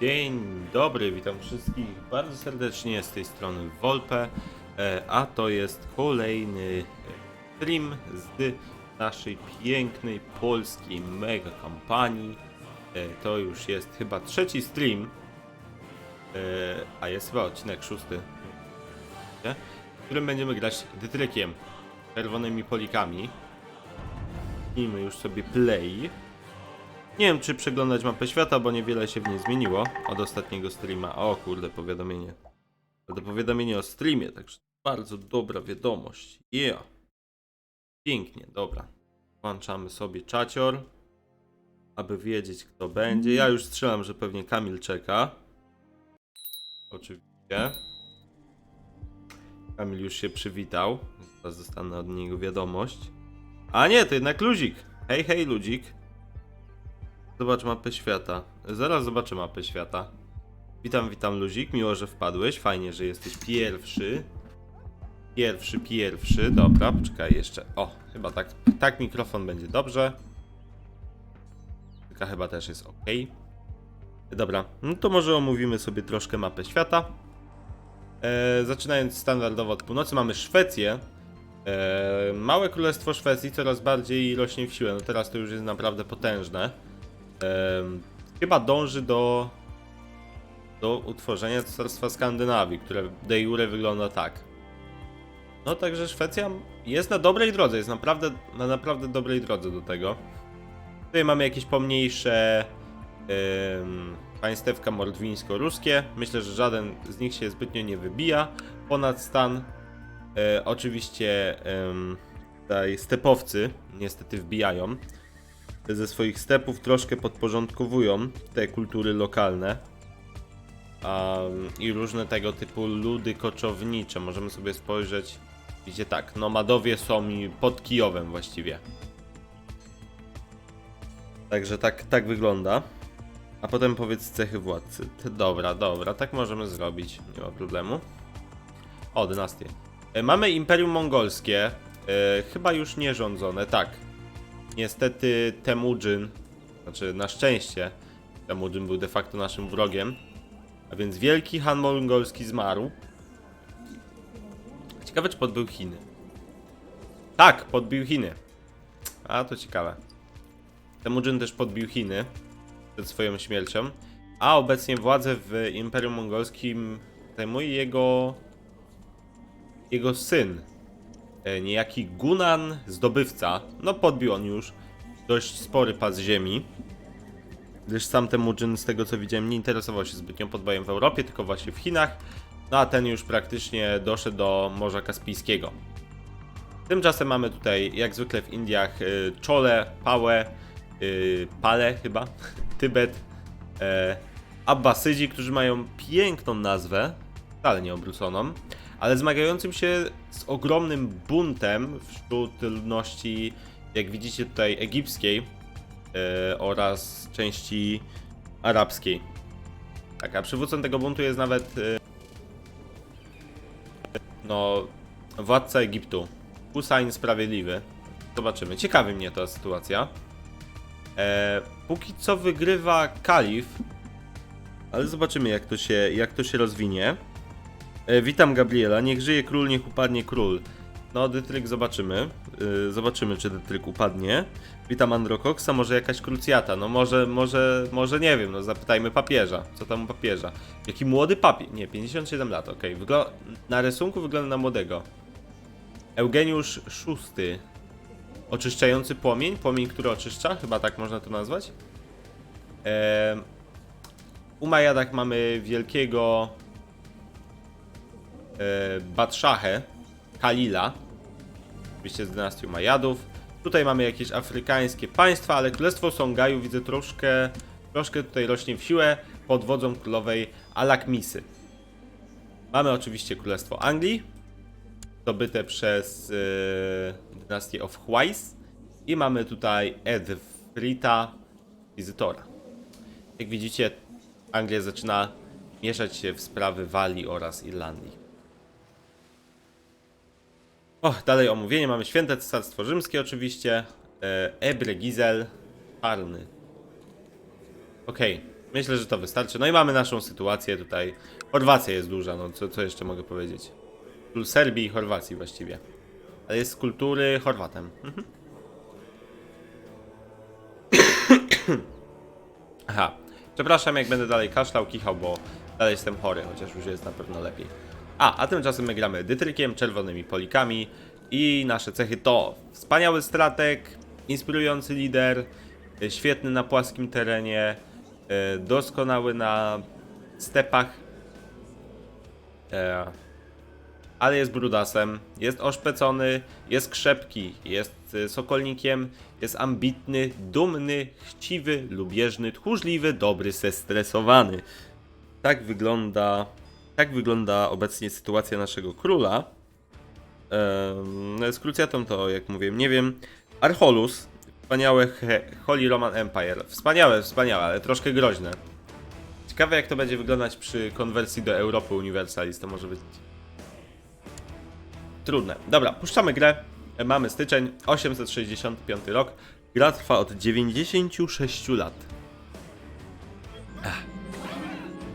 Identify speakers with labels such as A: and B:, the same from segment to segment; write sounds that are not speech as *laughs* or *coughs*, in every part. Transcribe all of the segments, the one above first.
A: Dzień dobry, witam wszystkich bardzo serdecznie z tej strony Wolpe, e, a to jest kolejny stream z naszej pięknej polskiej mega kampanii. E, To już jest chyba trzeci stream, e, a jest chyba odcinek szósty, w którym będziemy grać dytrykiem, czerwonymi polikami. Kliknijmy już sobie play. Nie wiem, czy przeglądać mapę świata, bo niewiele się w niej zmieniło od ostatniego streama. O kurde, powiadomienie. To powiadomienie o streamie, także bardzo dobra wiadomość. Yeah. Pięknie, dobra. Włączamy sobie czacior, aby wiedzieć, kto będzie. Ja już strzelam, że pewnie Kamil czeka. Oczywiście. Kamil już się przywitał. Teraz dostanę od niego wiadomość. A nie, to jednak Luzik. Hej, hej, Ludzik. Zobacz mapę świata. Zaraz zobaczę mapę świata. Witam, witam Luzik. Miło, że wpadłeś. Fajnie, że jesteś pierwszy. Pierwszy, pierwszy. Dobra, poczekaj jeszcze. O, chyba tak, tak mikrofon będzie dobrze. Taka chyba też jest ok. Dobra, no to może omówimy sobie troszkę mapę świata. E, zaczynając standardowo od północy mamy Szwecję. E, małe królestwo Szwecji coraz bardziej rośnie w siłę. No teraz to już jest naprawdę potężne. Chyba dąży do, do utworzenia Cesarstwa Skandynawii, które de jure wygląda tak. No także Szwecja jest na dobrej drodze, jest naprawdę na naprawdę dobrej drodze do tego. Tutaj mamy jakieś pomniejsze em, państewka mordwińsko-ruskie. Myślę, że żaden z nich się zbytnio nie wybija ponad stan. E, oczywiście em, tutaj stepowcy niestety wbijają ze swoich stepów troszkę podporządkowują te kultury lokalne um, i różne tego typu ludy koczownicze. Możemy sobie spojrzeć, gdzie tak, nomadowie są pod Kijowem właściwie. Także tak, tak wygląda. A potem powiedz cechy władcy. Dobra, dobra, tak możemy zrobić, nie ma problemu. O, dynastie. Mamy Imperium Mongolskie, e, chyba już nie rządzone, tak. Niestety Temujin, znaczy na szczęście, Temujin był de facto naszym wrogiem, a więc wielki Han mongolski zmarł. Ciekawe czy podbił Chiny. Tak, podbił Chiny. A to ciekawe. Temujin też podbił Chiny przed swoją śmiercią, a obecnie władzę w Imperium Mongolskim zajmuje jego jego syn, niejaki Gunan, zdobywca, no podbił on już dość spory pas ziemi, gdyż sam Temujin, z tego co widziałem, nie interesował się zbytnio podbojem w Europie, tylko właśnie w Chinach, no a ten już praktycznie doszedł do Morza Kaspijskiego. Tymczasem mamy tutaj, jak zwykle w Indiach, y, Czole, Pałę, y, Pale chyba, *laughs* Tybet, e, Abbasydzi, którzy mają piękną nazwę, wcale nie obróconą, ale zmagającym się z ogromnym buntem wśród ludności, jak widzicie tutaj, egipskiej e, oraz części arabskiej. Tak, a przywódcą tego buntu jest nawet e, no, władca Egiptu, Hussein Sprawiedliwy. Zobaczymy. Ciekawi mnie ta sytuacja. E, póki co wygrywa kalif, ale zobaczymy jak to się, jak to się rozwinie. E, witam Gabriela, niech żyje król, niech upadnie król. No, Dytryk zobaczymy. E, zobaczymy, czy Dytryk upadnie. Witam Androkoxa, może jakaś krucjata. No może, może, może nie wiem, no zapytajmy papieża. Co tam u papieża? Jaki młody papier. Nie, 57 lat, okej. Wygl- Na rysunku wygląda na młodego. Eugeniusz VI. Oczyszczający płomień? Płomień, który oczyszcza? Chyba tak można to nazwać. Eee, u Majadach mamy wielkiego e, Batszachę, Kalila, oczywiście z dynastii Majadów. Tutaj mamy jakieś afrykańskie państwa, ale królestwo Songaju widzę troszkę, troszkę tutaj rośnie w siłę pod wodzą królowej Alakmisy. Mamy oczywiście królestwo Anglii, zdobyte przez e, dynastię of Huais i mamy tutaj Edfrita Wizytora. Jak widzicie, Anglia zaczyna mieszać się w sprawy Walii oraz Irlandii. O, dalej omówienie. Mamy Święte Cesarstwo Rzymskie oczywiście. E, Ebre, Gizel, Parny. Okej. Myślę, że to wystarczy. No i mamy naszą sytuację tutaj. Chorwacja jest duża, no co, co jeszcze mogę powiedzieć? Król Serbii i Chorwacji właściwie. Ale jest z kultury Chorwatem. Mhm. *coughs* Aha. Przepraszam, jak będę dalej kaszlał, kichał, bo dalej jestem chory, chociaż już jest na pewno lepiej. A, a tymczasem my gramy dytrykiem, czerwonymi polikami i nasze cechy to wspaniały strateg, inspirujący lider, y, świetny na płaskim terenie, y, doskonały na stepach, e, ale jest brudasem, jest oszpecony, jest krzepki, jest y, sokolnikiem, jest ambitny, dumny, chciwy, lubieżny, tchórzliwy, dobry, zestresowany. Tak wygląda, tak wygląda obecnie sytuacja naszego króla. Ehm, z krucjatą to, jak mówiłem, nie wiem. Archolus, wspaniałe Holy Roman Empire. Wspaniałe, wspaniałe, ale troszkę groźne. Ciekawe jak to będzie wyglądać przy konwersji do Europy Universalis, to może być trudne. Dobra, puszczamy grę. Mamy styczeń, 865 rok. Gra trwa od 96 lat.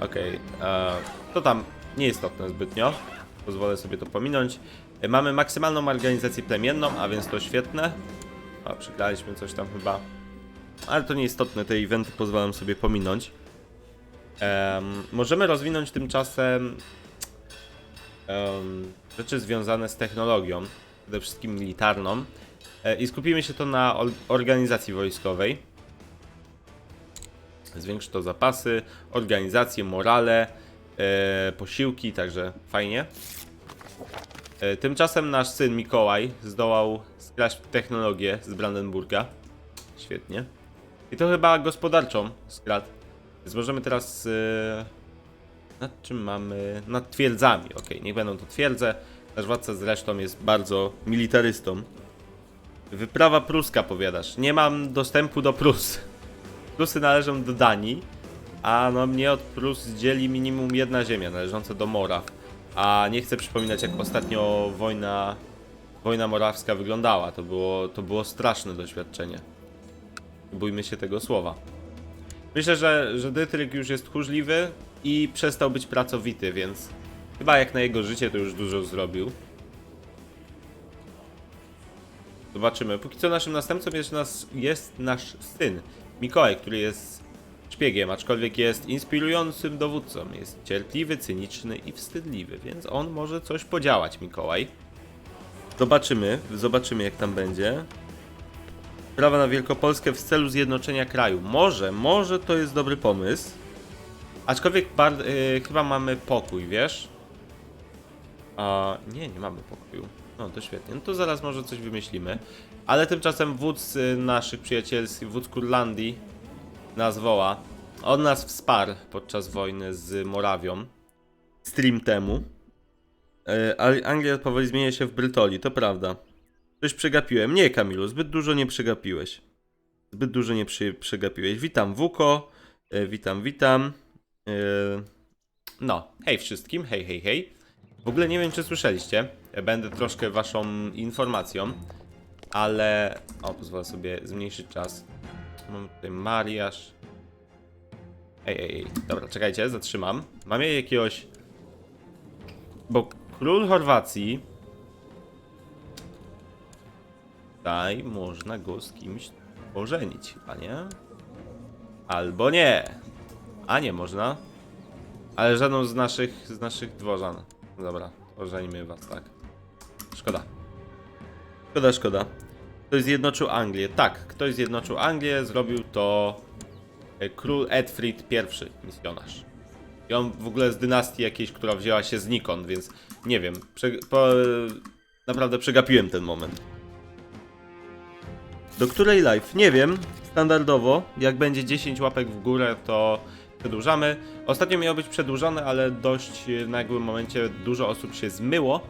A: Okej, e, to tam nieistotne zbytnio. Pozwolę sobie to pominąć. E, Mamy maksymalną organizację plemienną, a więc to świetne. A, przegraliśmy coś tam chyba. Ale to nieistotne, te eventy pozwalam sobie pominąć. Em, możemy rozwinąć tymczasem em, rzeczy związane z technologią, przede wszystkim militarną. E, I skupimy się to na or- organizacji wojskowej. Zwiększy to zapasy, organizację, morale, e, posiłki, także fajnie. E, tymczasem nasz syn Mikołaj zdołał skraść technologię z Brandenburga. Świetnie. I to chyba gospodarczą skradł. Więc możemy teraz... E, nad czym mamy? Nad twierdzami. Ok, niech będą to twierdze. Nasz władca zresztą jest bardzo militarystą. Wyprawa pruska, powiadasz. Nie mam dostępu do Prus. Prusy należą do Danii, a no mnie od Prus dzieli minimum jedna ziemia należąca do Moraw. A nie chcę przypominać, jak ostatnio wojna, wojna morawska wyglądała. To było, to było straszne doświadczenie. Nie Bójmy się tego słowa. Myślę, że, że Dytryk już jest tchórzliwy i przestał być pracowity, więc chyba jak na jego życie to już dużo zrobił. Zobaczymy. Póki co naszym następcą jest, nas, jest nasz syn, Mikołaj, który jest szpiegiem, aczkolwiek jest inspirującym dowódcą. Jest cierpliwy, cyniczny i wstydliwy, więc on może coś podziałać, Mikołaj. Zobaczymy, zobaczymy jak tam będzie. Prawa na Wielkopolskę w celu zjednoczenia kraju. Może, może to jest dobry pomysł. Aczkolwiek bar- y, chyba mamy pokój, wiesz? A nie, nie mamy pokoju. No to świetnie. No to zaraz może coś wymyślimy. Ale tymczasem wódz y, naszych przyjacielskich, wódz Kurlandii nas woła. On nas wsparł podczas wojny z Morawią. Stream temu. E, ale Anglia powoli zmienia się w Brytolii, to prawda. Coś przegapiłem. Nie, Kamilu, zbyt dużo nie przegapiłeś. Zbyt dużo nie przy, przegapiłeś. Witam, Wuko. E, witam, witam. E, no, hej wszystkim, hej, hej, hej. W ogóle nie wiem, czy słyszeliście. Będę troszkę waszą informacją, ale... O, pozwolę sobie zmniejszyć czas. Mam tutaj Mariasz. Ej, ej, ej. Dobra, czekajcie, zatrzymam. Mam jakiegoś... Bo król Chorwacji... Tutaj można go z kimś ożenić, chyba nie? Albo nie. A nie można. Ale żadną z naszych, z naszych dworzan. Dobra, ożenimy was, tak. Szkoda. Szkoda, szkoda. Ktoś zjednoczył Anglię. Tak, ktoś zjednoczył Anglię, zrobił to e, król Edfrid I, misjonarz. I on w ogóle z dynastii jakiejś, która wzięła się znikąd, więc nie wiem. Prze po, naprawdę przegapiłem ten moment. Do której live? Nie wiem. Standardowo, jak będzie 10 łapek w górę, to przedłużamy. Ostatnio miało być przedłużone, ale dość w nagłym momencie dużo osób się zmyło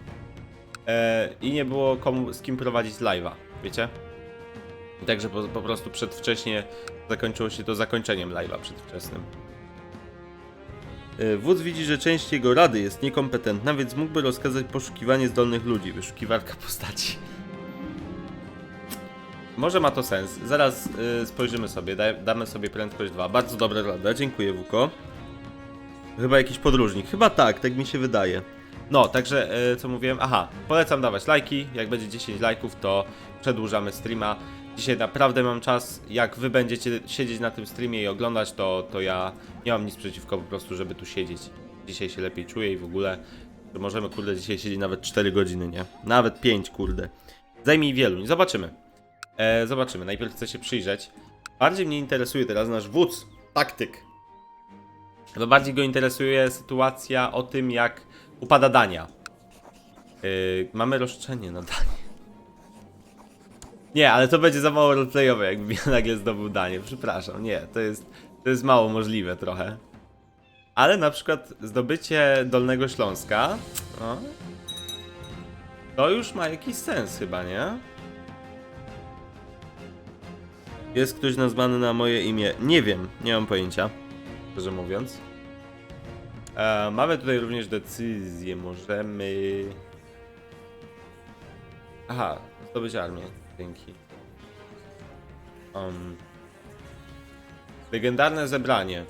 A: e, i nie było komu z kim prowadzić live'a, wiecie? Także po, po prostu przedwcześnie zakończyło się to zakończeniem live'a przedwczesnym. E, Wódz widzi, że część jego rady jest niekompetentna, więc mógłby rozkazać poszukiwanie zdolnych ludzi, wyszukiwarka postaci. Może ma to sens. Zaraz y, spojrzymy sobie, daj, damy sobie prędkość 2. Bardzo dobra rada, dziękuję Wuko. Chyba jakiś podróżnik. Chyba tak, tak mi się wydaje. No, także y, co mówiłem? Aha, polecam dawać lajki. Jak będzie 10 lajków, to przedłużamy streama. Dzisiaj naprawdę mam czas. Jak wy będziecie siedzieć na tym streamie i oglądać, to, to ja nie mam nic przeciwko po prostu, żeby tu siedzieć. Dzisiaj się lepiej czuję i w ogóle że możemy, kurde, dzisiaj siedzieć nawet 4 godziny, nie? Nawet 5, kurde. Zajmij wielu, zobaczymy. E, zobaczymy, najpierw chcę się przyjrzeć. Bardziej mnie interesuje teraz nasz wódz, taktyk. No bardziej go interesuje sytuacja o tym, jak upada Dania. Yy, mamy roszczenie na Danię. Nie, ale to będzie za mało roleplayowe, jakby ja *laughs* nagle zdobył Danię. Przepraszam, nie, to jest, to jest mało możliwe trochę. Ale na przykład zdobycie Dolnego Śląska, no, to już ma jakiś sens chyba, nie? Jest ktoś nazwany na moje imię? Nie wiem, nie mam pojęcia, szczerze mówiąc. E, mamy tutaj również decyzję, możemy... Aha, zdobyć armię, dzięki. Um, legendarne zebranie.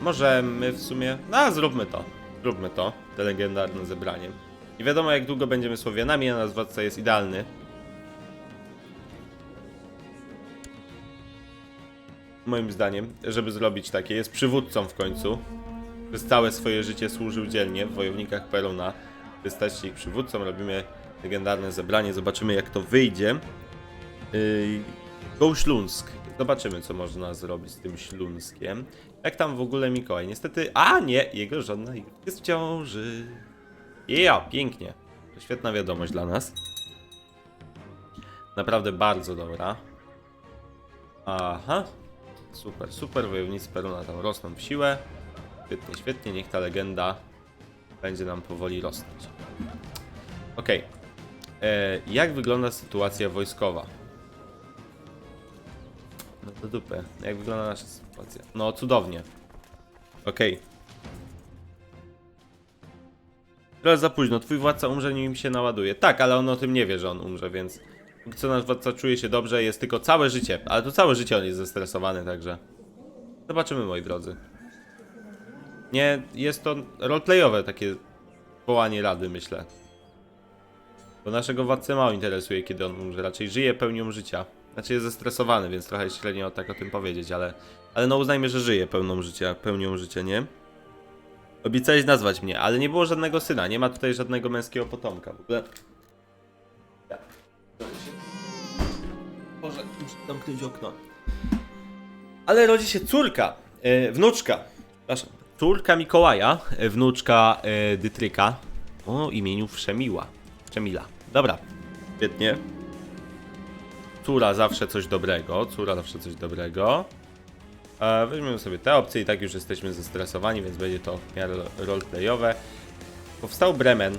A: Możemy w sumie... No, zróbmy to. Zróbmy to, te legendarne zebranie. Nie wiadomo jak długo będziemy Słowianami, a nasz władca jest idealny. Moim zdaniem, żeby zrobić takie. Jest przywódcą w końcu. Przez całe swoje życie służył dzielnie w wojownikach Peruna. Się ich przywódcą, robimy legendarne zebranie. Zobaczymy jak to wyjdzie. Yy, Go Śląsk. Zobaczymy co można zrobić z tym Śląskiem. Jak tam w ogóle Mikołaj? Niestety... A nie! Jego żona jest w ciąży. Ja, pięknie. To świetna wiadomość dla nas. Naprawdę bardzo dobra. Aha. Super, super. Wojownicy Peruna tam rosną w siłę. Świetnie, świetnie. Niech ta legenda będzie nam powoli rosnąć. Okej. E, Jak wygląda sytuacja wojskowa? No to dupę. Jak wygląda nasza sytuacja? No, cudownie. Okej. Trochę za późno. Twój władca umrze, nim się naładuje. Tak, ale on o tym nie wie, że on umrze, więc... Co nasz władca czuje się dobrze, jest tylko całe życie. Ale to całe życie on jest zestresowany, także... Zobaczymy, moi drodzy. Nie, jest to roleplayowe takie wołanie rady, myślę. Bo naszego władcę mało interesuje, kiedy on umrze. Raczej żyje pełnią życia. Znaczy jest zestresowany, więc trochę średnio tak o tym powiedzieć, ale... Ale no uznajmy, że żyje pełną życia, pełnią życia, nie? Obiecałeś nazwać mnie, ale nie było żadnego syna, nie ma tutaj żadnego męskiego potomka. W ogóle... zamknąć okno. Ale rodzi się córka, e, wnuczka, przepraszam, córka Mikołaja, e, wnuczka e, Dytryka o imieniu Wszemiła. Wszemila. Dobra, świetnie. Córa zawsze coś dobrego, córa zawsze coś dobrego. E, weźmiemy sobie te opcje i tak już jesteśmy zestresowani, więc będzie to w miarę roleplayowe. Powstał Bremen.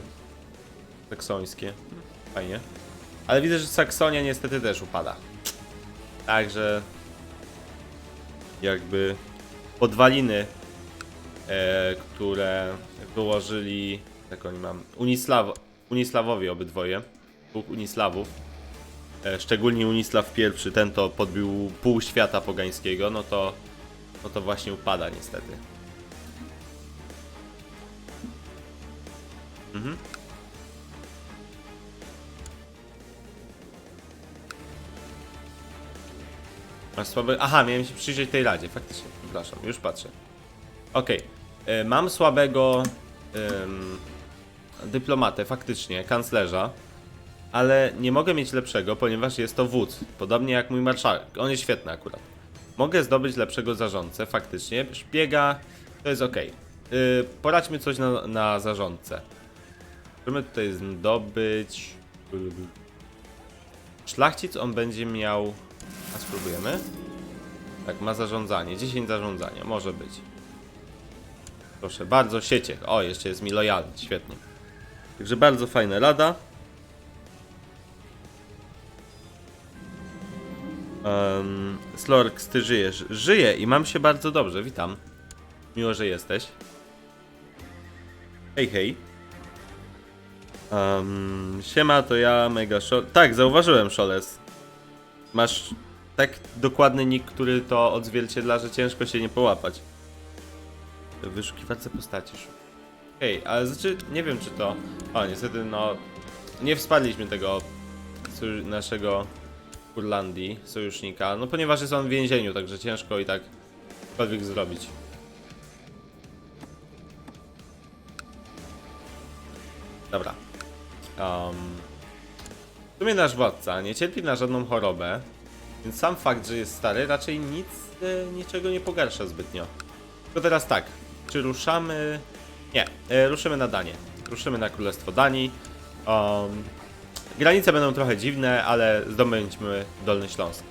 A: Saksońskie. Fajnie. Ale widzę, że Saksonia niestety też upada. Także jakby podwaliny, e, które wyłożyli, jak oni mam, Unislaw, Unislawowie obydwoje, Bóg Unislawów, e, szczególnie Unislaw I, ten to podbił pół świata pogańskiego, no to, no to właśnie upada niestety. Mhm. Masz słabe... Aha, miałem się przyjrzeć tej radzie, faktycznie. Przepraszam, już patrzę. Okej. E, Mam słabego em, dyplomatę, faktycznie, kanclerza. Ale nie mogę mieć lepszego, ponieważ jest to wódz. Podobnie jak mój marszałek. On jest świetny akurat. Mogę zdobyć lepszego zarządcę, faktycznie. Szpiega, to jest ok. poradźmy coś na, na zarządcę. Możemy tutaj zdobyć... Szlachcic on będzie miał... Spróbujemy? Tak, ma zarządzanie. 10 zarządzania, może być. Proszę bardzo, sieciech. O, jeszcze jest mi lojalny, świetnie. Także bardzo fajna rada. Um, Slorks, ty żyjesz. Żyję i mam się bardzo dobrze, witam. Miło, że jesteś. Hej, hej. Um, siema, to ja, Mega Szol... Tak, zauważyłem, Szoles. Masz tak dokładny nick, który to odzwierciedla, że ciężko się nie połapać. Wyszukiwarce postaci. Okej, ale znaczy, nie wiem czy to... O, niestety, no... Nie wsparliśmy tego naszego Kurlandii, sojusznika, no ponieważ jest on w więzieniu, także ciężko i tak cokolwiek zrobić. Dobra. Um, w sumie nasz władca nie cierpi na żadną chorobę, więc sam fakt, że jest stary, raczej nic, e, niczego nie pogarsza zbytnio. Tylko teraz tak, czy ruszamy... Nie, e, ruszymy na Danię. Ruszymy na Królestwo Danii. Um, granice będą trochę dziwne, ale zdobędźmy Dolny Śląsk.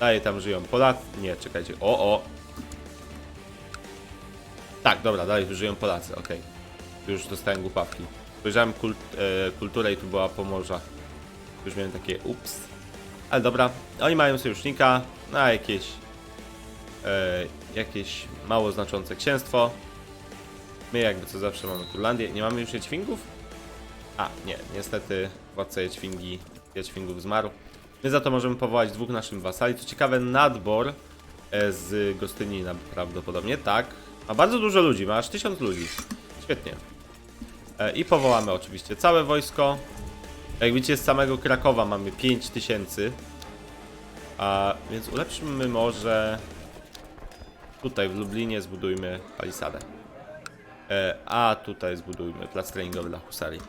A: Dalej tam żyją Polacy. Nie, czekajcie. O, o. Tak, dobra, dalej żyją Polacy. Tu Już dostałem głupawki. Spojrzałem kult, e, kulturę i tu była Pomorza. Już miałem takie ups. Ale dobra, oni mają sojusznika na jakieś e, jakieś mało znaczące księstwo. My jakby co zawsze mamy Kurlandię. Nie mamy już Jedźwingów? A, nie, niestety władca Jedźwingi, Jedźwingów zmarł. My za to możemy powołać dwóch naszych wasali. Co ciekawe, nadbor e, z Gostynina prawdopodobnie, tak. Ma bardzo dużo ludzi, ma aż tysiąc ludzi. Świetnie. E, I powołamy oczywiście całe wojsko. Jak widzicie, z samego Krakowa mamy 5000. A więc ulepszymy może tutaj w Lublinie zbudujmy palisadę. E, a tutaj zbudujmy plac treningowy dla husarii.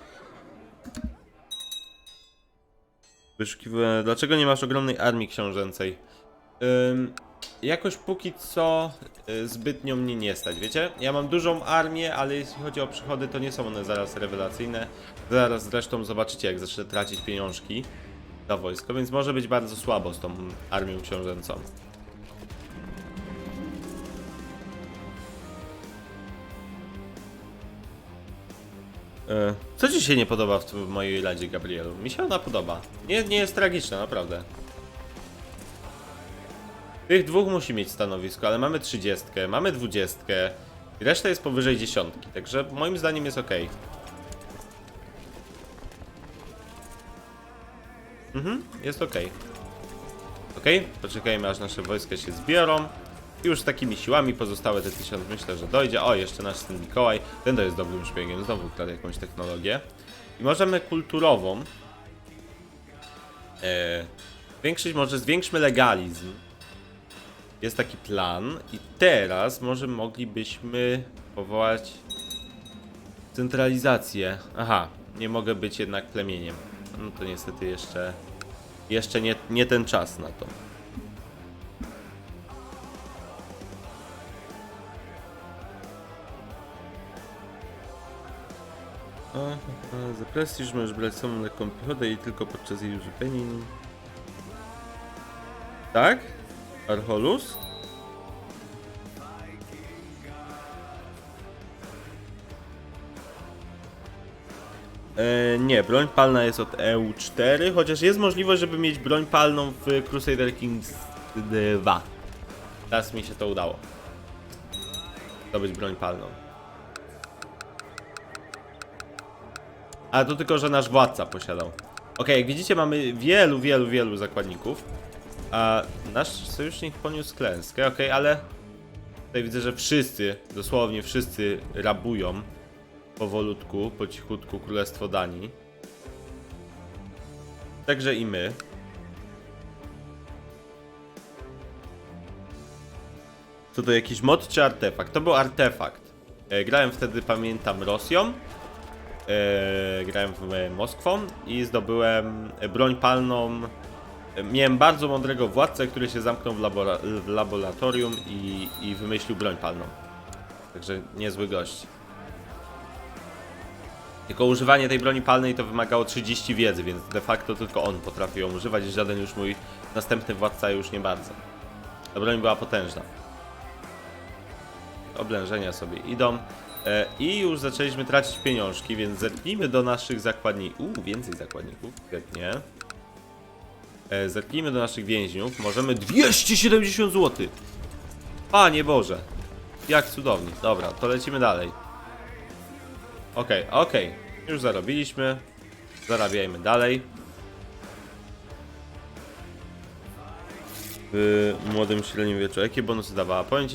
A: Wyszukiwałem. Dlaczego nie masz ogromnej armii książęcej? Ym, jakoś póki co y, zbytnio mnie nie stać, wiecie? Ja mam dużą armię, ale jeśli chodzi o przychody, to nie są one zaraz rewelacyjne. Zaraz zresztą zobaczycie, jak zacznę tracić pieniążki na wojsko, więc może być bardzo słabo z tą armią książęcą. E, Co ci się nie podoba w, mojej Ladzie, Gabrielu? Mi się ona podoba. Nie, nie jest tragiczna, naprawdę. Tych dwóch musi mieć stanowisko, ale mamy 30, mamy 20 i reszta jest powyżej dziesiątki, także moim zdaniem jest ok. Mhm, jest ok. Ok, poczekajmy aż nasze wojska się zbiorą. I już takimi siłami pozostałe te tysiąc myślę, że dojdzie. O, jeszcze nasz syn Mikołaj. Ten to jest dobrym szpiegiem, znowu kradł jakąś technologię. I możemy kulturową e, zwiększyć, może zwiększmy legalizm. Jest taki plan i teraz może moglibyśmy powołać centralizację. Aha, nie mogę być jednak plemieniem. No to niestety jeszcze jeszcze nie, nie ten czas na to. Za prestiż możesz brać samą lekką piechotę i tylko podczas jej uzupełnień. Tak? Arholus? E, nie, broń palna jest od EU4, chociaż jest możliwość, żeby mieć broń palną w Crusader Kings 2. Teraz mi się to udało. Zdobyć broń palną. Ale to tylko, że nasz władca posiadał. Ok, jak widzicie mamy wielu, wielu, wielu zakładników. A nasz sojusznik poniósł klęskę, ok, ale tutaj widzę, że wszyscy, dosłownie wszyscy rabują powolutku, po cichutku Królestwo Danii. Także i my. Co to jakiś mod czy artefakt? To był artefakt. E, grałem wtedy, pamiętam, Rosją. E, grałem w e, Moskwą i zdobyłem e, broń palną. E, Miałem bardzo mądrego władcę, który się zamknął w, labora w laboratorium i, i wymyślił broń palną. Także niezły gość. Tylko używanie tej broni palnej to wymagało 30 wiedzy, więc de facto tylko on potrafił ją używać, żaden już mój następny władca już nie bardzo. Ta broń była potężna. Oblężenia sobie idą. E, I już zaczęliśmy tracić pieniążki, więc zerknijmy do naszych zakładników. Uuu, więcej zakładników, świetnie. E, Zerknijmy do naszych więźniów. Możemy 270 zł. Panie Boże. Jak cudownie. Dobra, to lecimy dalej. Okej, okej. Już zarobiliśmy. Zarabiajmy dalej. W młodym średniowieczu. Jakie bonusy dawała? Powiem